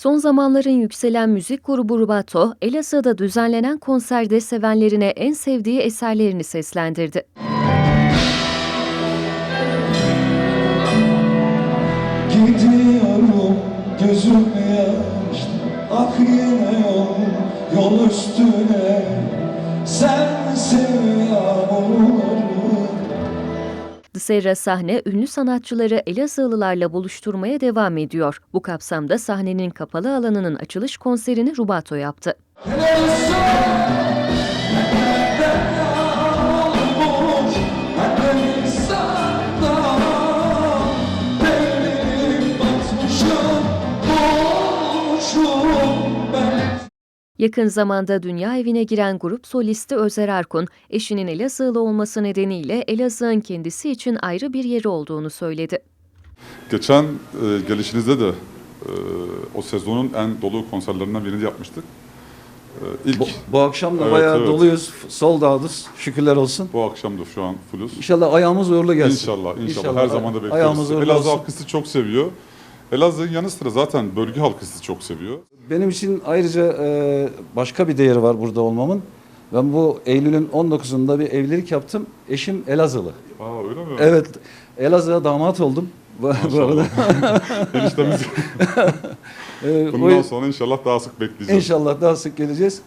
Son zamanların yükselen müzik grubu Rubato, Elazığ'da düzenlenen konserde sevenlerine en sevdiği eserlerini seslendirdi. Gidiyorum gözüm yaşlı Ah yine yol, yol üstüne The Serra sahne ünlü sanatçıları Elazığlılarla buluşturmaya devam ediyor. Bu kapsamda sahnenin kapalı alanının açılış konserini Rubato yaptı. Helal Yakın zamanda dünya evine giren grup solisti Özer Arkun, eşinin Elazığlı olması nedeniyle Elazığ'ın kendisi için ayrı bir yeri olduğunu söyledi. Geçen e, gelişinizde de e, o sezonun en dolu konserlerinden birini yapmıştık. E, ilk Bu, bu, bu akşam da Evet, bayağı evet. doluyuz. Sold out'uz. Şükürler olsun. akşam da şu an fulluz. İnşallah ayağımız uğurlu gelsin. İnşallah, inşallah. Her zaman da bekleriz. Ayağımız Elazığ olsun. halkı sizi çok seviyor. Elazığ'ın yanı sıra zaten bölge halkı sizi çok seviyor. Benim için ayrıca e, başka bir değeri var burada olmamın. Ben bu Eylül'ün 19'unda bir evlilik yaptım. Eşim Elazığlı. Aa öyle mi? Evet. Elazığ'a damat oldum. Bu, bu arada. Eniştemiz E, o- bundan sonra inşallah daha sık bekleyeceğiz. İnşallah daha sık geleceğiz.